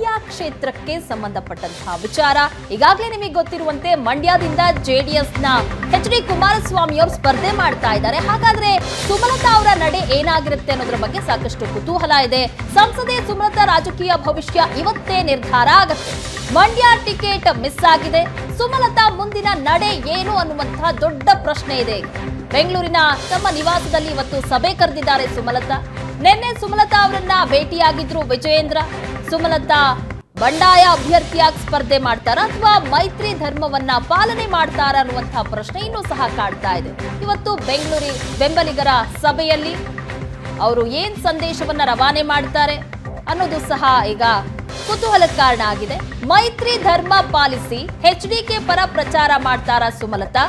ಮಂಡ್ಯ ಕ್ಷೇತ್ರಕ್ಕೆ ಸಂಬಂಧಪಟ್ಟಂತಹ ವಿಚಾರ ಈಗಾಗಲೇ ನಿಮಗೆ ಗೊತ್ತಿರುವಂತೆ ಮಂಡ್ಯದಿಂದ ಜೆಡಿಎಸ್ನ ಎಚ್ ಡಿ ಕುಮಾರಸ್ವಾಮಿ ಅವರು ಸ್ಪರ್ಧೆ ಮಾಡ್ತಾ ಇದ್ದಾರೆ. ಹಾಗಾದ್ರೆ ಸುಮಲತಾ ಅವರ ನಡೆ ಏನಾಗಿರುತ್ತೆ ಅನ್ನೋದ್ರ ಬಗ್ಗೆ ಸಾಕಷ್ಟು ಕುತೂಹಲ ಇದೆ. ಸಂಸದೆ ಸುಮಲತಾ ರಾಜಕೀಯ ಭವಿಷ್ಯ ಇವತ್ತೇ ನಿರ್ಧಾರ ಆಗುತ್ತೆ. ಮಂಡ್ಯ ಟಿಕೆಟ್ ಮಿಸ್ ಆಗಿದೆ. ಸುಮಲತಾ ಮುಂದಿನ ನಡೆ ಏನು ಅನ್ನುವಂತಹ ದೊಡ್ಡ ಪ್ರಶ್ನೆ ಇದೆ ಬೆಂಗಳೂರಿನ ತಮ್ಮ ನಿವಾಸದಲ್ಲಿ ಇವತ್ತು ಸಭೆ ಕರೆದಿದ್ದಾರೆ ಸುಮಲತಾ. ನಿನ್ನೆ ಸುಮಲತಾ ಅವರನ್ನ ಭೇಟಿಯಾಗಿದ್ರು ವಿಜಯೇಂದ್ರ. ಸುಮಲತಾ ಬಂಡಾಯ ಅಭ್ಯರ್ಥಿಯಾಗಿ ಸ್ಪರ್ಧೆ ಮಾಡ್ತಾರ ಅಥವಾ ಮೈತ್ರಿ ಧರ್ಮವನ್ನ ಪಾಲನೆ ಮಾಡ್ತಾರ ಅನ್ನುವಂತಹ ಪ್ರಶ್ನೆ ಇನ್ನೂ ಸಹ ಕಾಡ್ತಾ ಇದೆ. ಇವತ್ತು ಬೆಂಗಳೂರಿ ಬೆಂಬಲಿಗರ ಸಭೆಯಲ್ಲಿ ಅವರು ಏನ್ ಸಂದೇಶವನ್ನ ರವಾನೆ ಮಾಡ್ತಾರೆ? ಅನ್ನೋದು ಸಹ ಈಗ ಕುತೂಹಲದ ಕಾರಣ ಆಗಿದೆ. ಮೈತ್ರಿ ಧರ್ಮ ಪಾಲಿಸಿ ಎಚ್ ಡಿಕೆ ಪರ ಪ್ರಚಾರ ಮಾಡ್ತಾರ ಸುಮಲತಾ?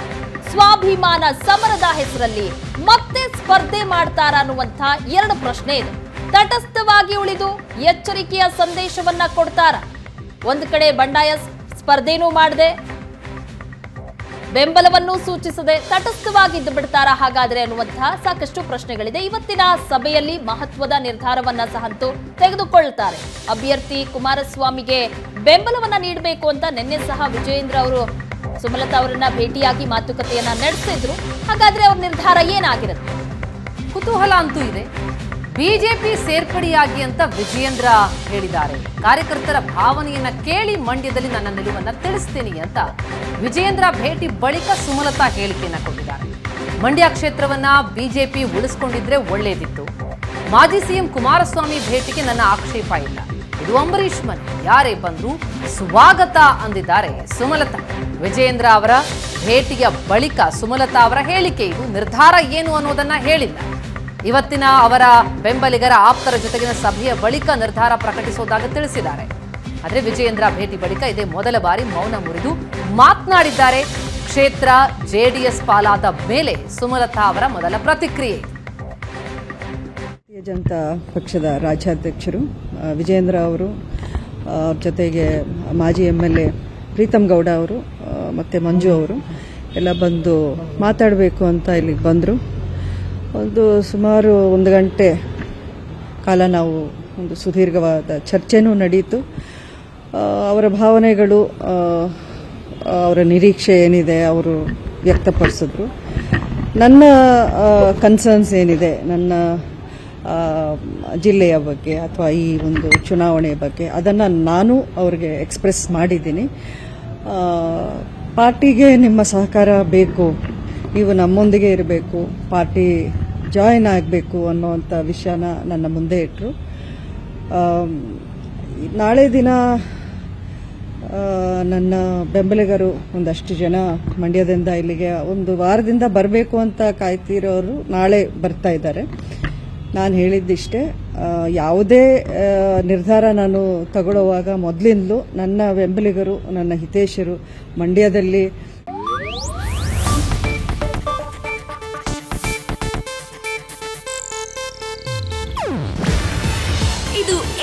ಸ್ವಾಭಿಮಾನ ಸಮರದ ಹೆಸರಲ್ಲಿ ಮತ್ತೆ ಸ್ಪರ್ಧೆ ಮಾಡ್ತಾರ ಅನ್ನುವಂಥ ಎರಡು ಪ್ರಶ್ನೆ ಇದೆ. ತಟಸ್ಥವಾಗಿ ಉಳಿದು ಎಚ್ಚರಿಕೆಯ ಸಂದೇಶವನ್ನ ಕೊಡ್ತಾರ? ಒಂದು ಕಡೆ ಬಂಡಾಯ ಸ್ಪರ್ಧೆನೂ ಮಾಡದೆ ಬೆಂಬಲವನ್ನು ಸೂಚಿಸದೆ ತಟಸ್ಥವಾಗಿದ್ದು ಬಿಡ್ತಾರಾ ಹಾಗಾದರೆ ಅನ್ನುವಂತಹ ಸಾಕಷ್ಟು ಪ್ರಶ್ನೆಗಳಿದೆ. ಇವತ್ತಿನ ಸಭೆಯಲ್ಲಿ ಮಹತ್ವದ ನಿರ್ಧಾರವನ್ನ ಸಹ ತೆಗೆದುಕೊಳ್ತಾರೆ ಅಭ್ಯರ್ಥಿ ಕುಮಾರಸ್ವಾಮಿಗೆ ಬೆಂಬಲವನ್ನ ನೀಡಬೇಕು ಅಂತ ನಿನ್ನೆ ಸಹ ವಿಜಯೇಂದ್ರ ಅವರು ಸುಮಲತಾ ಅವರನ್ನ ಭೇಟಿಯಾಗಿ ಮಾತುಕತೆಯನ್ನ ನಡೆಸಿದ್ರು. ಹಾಗಾದ್ರೆ ಅವ್ರ ನಿರ್ಧಾರ ಏನಾಗಿರುತ್ತೆ? ಕುತೂಹಲ ಅಂತೂ ಇದೆ. ಬಿಜೆಪಿ ಸೇರ್ಪಡೆಯಾಗಿ ಅಂತ ವಿಜಯೇಂದ್ರ ಹೇಳಿದ್ದಾರೆ. ಕಾರ್ಯಕರ್ತರ ಭಾವನೆಯನ್ನ ಕೇಳಿ ಮಂಡ್ಯದಲ್ಲಿ ನನ್ನ ನಿಲುವನ್ನ ತಿಳಿಸ್ತೀನಿ ಅಂತ ವಿಜಯೇಂದ್ರ ಭೇಟಿ ಬಳಿಕ ಸುಮಲತಾ ಹೇಳಿಕೆಯನ್ನ ಕೊಟ್ಟಿದ್ದಾರೆ. ಮಂಡ್ಯ ಕ್ಷೇತ್ರವನ್ನ ಬಿಜೆಪಿ ಉಳಿಸ್ಕೊಂಡಿದ್ರೆ ಒಳ್ಳೇದಿತ್ತು. ಮಾಜಿ ಸಿಎಂ ಕುಮಾರಸ್ವಾಮಿ ಭೇಟಿಗೆ ನನ್ನ ಆಕ್ಷೇಪ ಇಲ್ಲ. ಇದು ಅಂಬರೀಷ್ ಮನೆ. ಯಾರೇ ಬಂದ್ರು ಸ್ವಾಗತ ಅಂದಿದ್ದಾರೆ ಸುಮಲತಾ. ವಿಜಯೇಂದ್ರ ಅವರ ಭೇಟಿಯ ಬಳಿಕ ಸುಮಲತಾ ಅವರ ಹೇಳಿಕೆ ಇದು. ನಿರ್ಧಾರ ಏನು ಅನ್ನೋದನ್ನ ಹೇಳಿಲ್ಲ. ಇವತ್ತಿನ ಅವರ ಬೆಂಬಲಿಗರ ಆಪ್ತರ ಜೊತೆಗಿನ ಸಭೆಯ ಬಳಿಕ ನಿರ್ಧಾರ ಪ್ರಕಟಿಸುವುದಾಗಿ ತಿಳಿಸಿದ್ದಾರೆ. ಆದರೆ ವಿಜಯೇಂದ್ರ ಭೇಟಿ ಬಳಿಕ ಇದೇ ಮೊದಲ ಬಾರಿ ಮೌನ ಮುರಿದು ಮಾತನಾಡಿದ್ದಾರೆ. ಕ್ಷೇತ್ರ ಜೆಡಿಎಸ್ ಪಾಲಾದ ಮೇಲೆ ಸುಮಲತಾ ಅವರ ಮೊದಲ ಪ್ರತಿಕ್ರಿಯೆ. ಭಾರತೀಯ ಜನತಾ ಪಕ್ಷದ ರಾಜ್ಯಾಧ್ಯಕ್ಷರು ವಿಜಯೇಂದ್ರ ಅವರು ಅವ್ರ ಜೊತೆಗೆ ಮಾಜಿ M L A Preetham Gowda ಅವರು ಮತ್ತೆ ಮಂಜು ಅವರು, ಎಲ್ಲ ಬಂದು ಮಾತಾಡಬೇಕು ಅಂತ ಇಲ್ಲಿಗೆ ಬಂದರು. ಒಂದು ಸುಮಾರು ಒಂದು ಗಂಟೆ ಕಾಲ ನಾವು ಒಂದು ಸುದೀರ್ಘವಾದ ಚರ್ಚೆನೂ ನಡೀತು. ಅವರ ಭಾವನೆಗಳು ಅವರ ನಿರೀಕ್ಷೆ ಏನಿದೆ ಅವರು ವ್ಯಕ್ತಪಡಿಸಿದ್ರು. ನನ್ನ ಕನ್ಸರ್ನ್ಸ್ ಏನಿದೆ, ನನ್ನ ಜಿಲ್ಲೆಯ ಬಗ್ಗೆ ಅಥವಾ ಈ ಒಂದು ಚುನಾವಣೆಯ ಬಗ್ಗೆ, ಅದನ್ನು ನಾನು ಅವ್ರಿಗೆ ಎಕ್ಸ್ಪ್ರೆಸ್ ಮಾಡಿದ್ದೀನಿ. ಪಾರ್ಟಿಗೆ ನಿಮ್ಮ ಸಹಕಾರ ಬೇಕು ನೀವು ನಮ್ಮೊಂದಿಗೆ ಇರಬೇಕು, ಪಾರ್ಟಿ ಜಾಯಿನ್ ಆಗಬೇಕು ಅನ್ನೋವಂಥ ವಿಷಯನ ನನ್ನ ಮುಂದೆ ಇಟ್ಟರು ನಾಳೆ ದಿನ ನನ್ನ ಬೆಂಬಲಿಗರು ಒಂದಷ್ಟು ಜನ ಮಂಡ್ಯದಿಂದ ಇಲ್ಲಿಗೆ ಒಂದು ವಾರದಿಂದ ಬರಬೇಕು ಅಂತ ಕಾಯ್ತಿರೋರು ನಾಳೆ ಬರ್ತಾ ಇದ್ದಾರೆ. ನಾನು ಹೇಳಿದ್ದಿಷ್ಟೇ ಯಾವುದೇ ನಿರ್ಧಾರ ನಾನು ತಗೊಳ್ಳುವಾಗ ಮೊದಲಿಂದಲೂ ನನ್ನ ಬೆಂಬಲಿಗರು, ನನ್ನ ಹಿತೇಶರು ಮಂಡ್ಯದಲ್ಲಿ